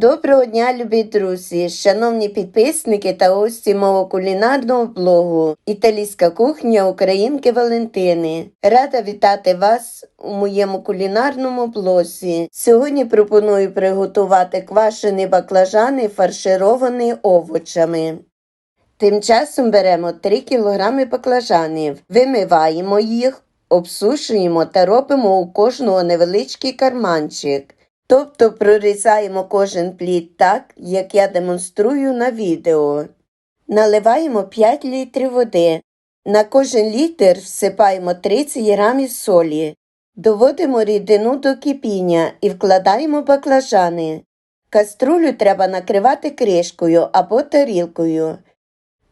Доброго дня, любі друзі, шановні підписники та гості мого кулінарного блогу Італійська кухня Українки Валентини. Рада вітати вас у моєму кулінарному блозі. Сьогодні пропоную приготувати квашені баклажани, фаршировані овочами. Тим часом беремо 3 кг баклажанів, вимиваємо їх, обсушуємо та робимо у кожного невеличкий карманчик. Тобто прорізаємо кожен плід так, як я демонструю на відео. Наливаємо 5 літрів води. На кожен літр всипаємо 30 грамів солі. Доводимо рідину до кипіння і вкладаємо баклажани. Каструлю треба накривати кришкою або тарілкою.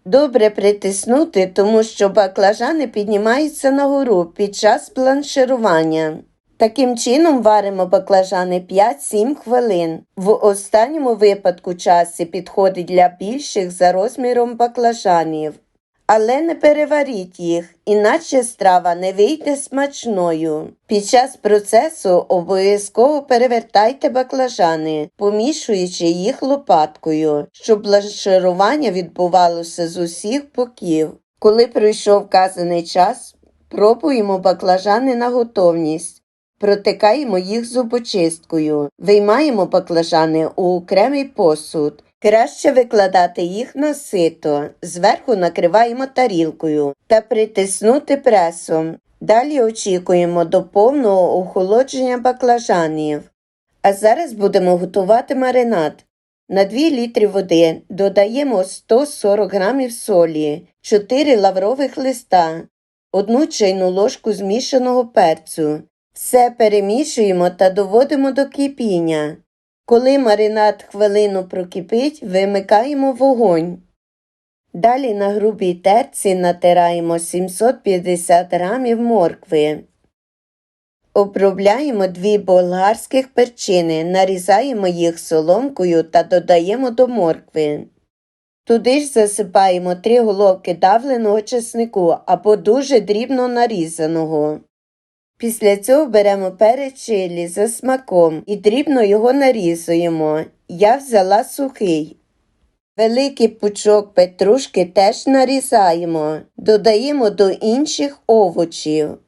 Добре притиснути, тому що баклажани піднімаються нагору під час бланширування. Таким чином варимо баклажани 5-7 хвилин. В останньому випадку часі підходить для більших за розміром баклажанів. Але не переваріть їх, іначе страва не вийде смачною. Під час процесу обов'язково перевертайте баклажани, помішуючи їх лопаткою, щоб бланширування відбувалося з усіх боків. Коли пройшов вказаний час, пробуємо баклажани на готовність. Протикаємо їх зубочисткою, виймаємо баклажани у окремий посуд. Краще викладати їх на сито, зверху накриваємо тарілкою та притиснути пресом. Далі очікуємо до повного охолодження баклажанів. А зараз будемо готувати маринад. На 2 літри води додаємо 140 г солі, 4 лаврових листа, 1 чайну ложку змішаного перцю. Все перемішуємо та доводимо до кипіння. Коли маринад хвилину прокипить, вимикаємо вогонь. Далі на грубій терці натираємо 750 грамів моркви. Обробляємо дві болгарських перчини, нарізаємо їх соломкою та додаємо до моркви. Туди ж засипаємо 3 головки давленого чеснику або дуже дрібно нарізаного. Після цього беремо перець за смаком і дрібно його нарізуємо. Я взяла сухий. Великий пучок петрушки теж нарізаємо, додаємо до інших овочів.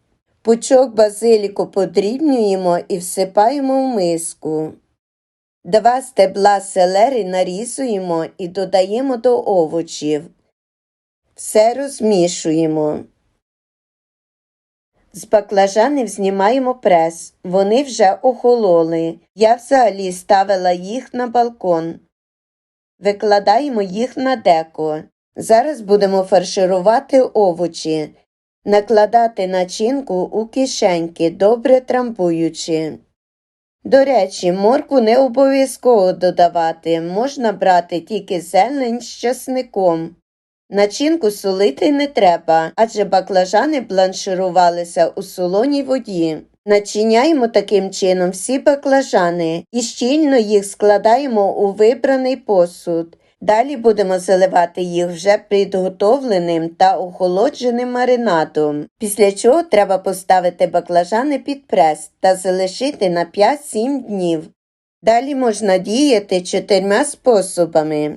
Пучок базиліку подрібнюємо і всипаємо в миску. Два стебла селери нарізуємо і додаємо до овочів. Все розмішуємо. З баклажанів знімаємо прес. Вони вже охололи. Я взагалі ставила їх на балкон. Викладаємо їх на деко. Зараз будемо фарширувати овочі, накладати начинку у кишеньки, добре трамбуючи. До речі, моркву не обов'язково додавати, можна брати тільки зелень з часником. Начинку солити не треба, адже баклажани бланширувалися у солоній воді. Начиняємо таким чином всі баклажани і щільно їх складаємо у вибраний посуд. Далі будемо заливати їх вже підготовленим та охолодженим маринадом, після чого треба поставити баклажани під прес та залишити на 5-7 днів. Далі можна діяти чотирма способами.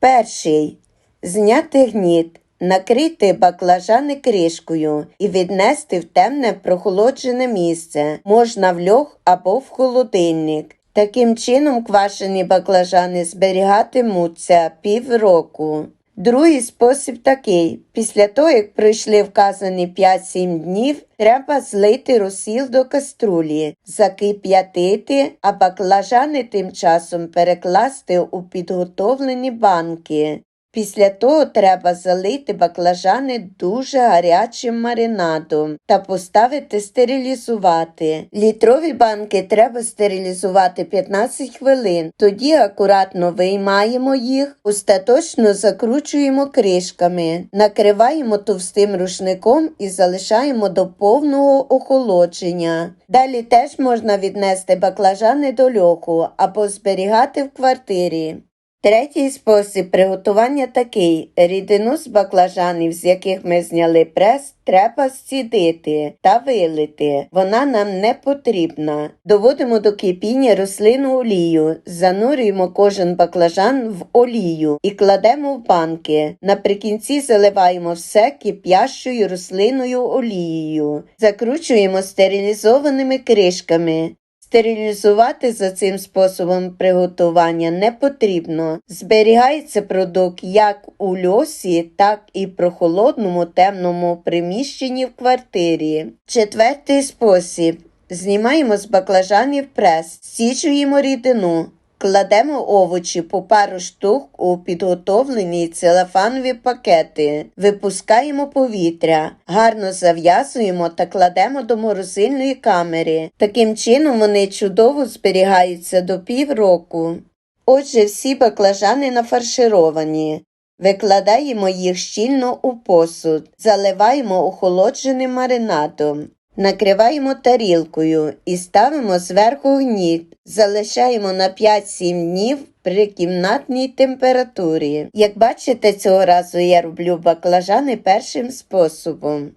Перший Зняти гніт, накрити баклажани кришкою і віднести в темне прохолоджене місце, можна в льох або в холодильник. Таким чином квашені баклажани зберігатимуться півроку. Другий спосіб такий: після того, як пройшли вказані 5-7 днів, треба злити розсіл до каструлі, закип'ятити, а баклажани тим часом перекласти у підготовлені банки. Після того треба залити баклажани дуже гарячим маринадом та поставити стерилізувати. Літрові банки треба стерилізувати 15 хвилин. Тоді акуратно виймаємо їх, остаточно закручуємо кришками, накриваємо товстим рушником і залишаємо до повного охолодження. Далі теж можна віднести баклажани до льоху або зберігати в квартирі. Третій спосіб приготування такий: рідину з баклажанів, з яких ми зняли прес, треба зцідити та вилити. Вона нам не потрібна. Доводимо до кипіння рослинну олію, занурюємо кожен баклажан в олію і кладемо в банки. Наприкінці заливаємо все кип'ящою рослинною олією. Закручуємо стерилізованими кришками. Стерилізувати за цим способом приготування не потрібно. Зберігається продукт як у льосі, так і в прохолодному темному приміщенні в квартирі. Четвертий спосіб. Знімаємо з баклажанів прес, січуємо рідину. Кладемо овочі по пару штук у підготовлені целофанові пакети, випускаємо повітря, гарно зав'язуємо та кладемо до морозильної камери. Таким чином вони чудово зберігаються до півроку. Отже, всі баклажани нафаршировані. Викладаємо їх щільно у посуд, заливаємо охолодженим маринадом. Накриваємо тарілкою і ставимо зверху гніт. Залишаємо на 5-7 днів при кімнатній температурі. Як бачите, цього разу я роблю баклажани першим способом.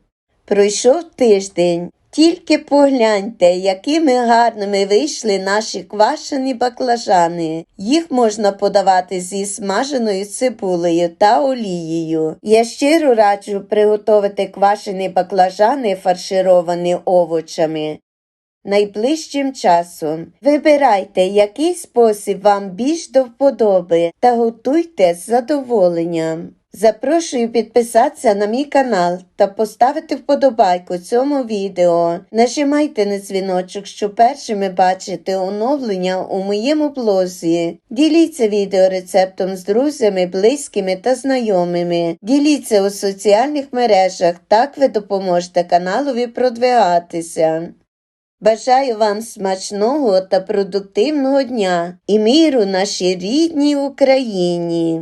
Пройшов тиждень. Тільки погляньте, якими гарними вийшли наші квашені баклажани. Їх можна подавати зі смаженою цибулею та олією. Я щиро раджу приготувати квашені баклажани, фаршировані овочами. Найближчим часом вибирайте, який спосіб вам більш до вподоби та готуйте з задоволенням. Запрошую підписатися на мій канал та поставити вподобайку цьому відео. Нажимайте на дзвіночок, щоб першими бачити оновлення у моєму блозі. Діліться відео рецептом з друзями, близькими та знайомими. Діліться у соціальних мережах, так ви допоможете каналові продвигатися. Бажаю вам смачного та продуктивного дня і миру нашій рідній Україні.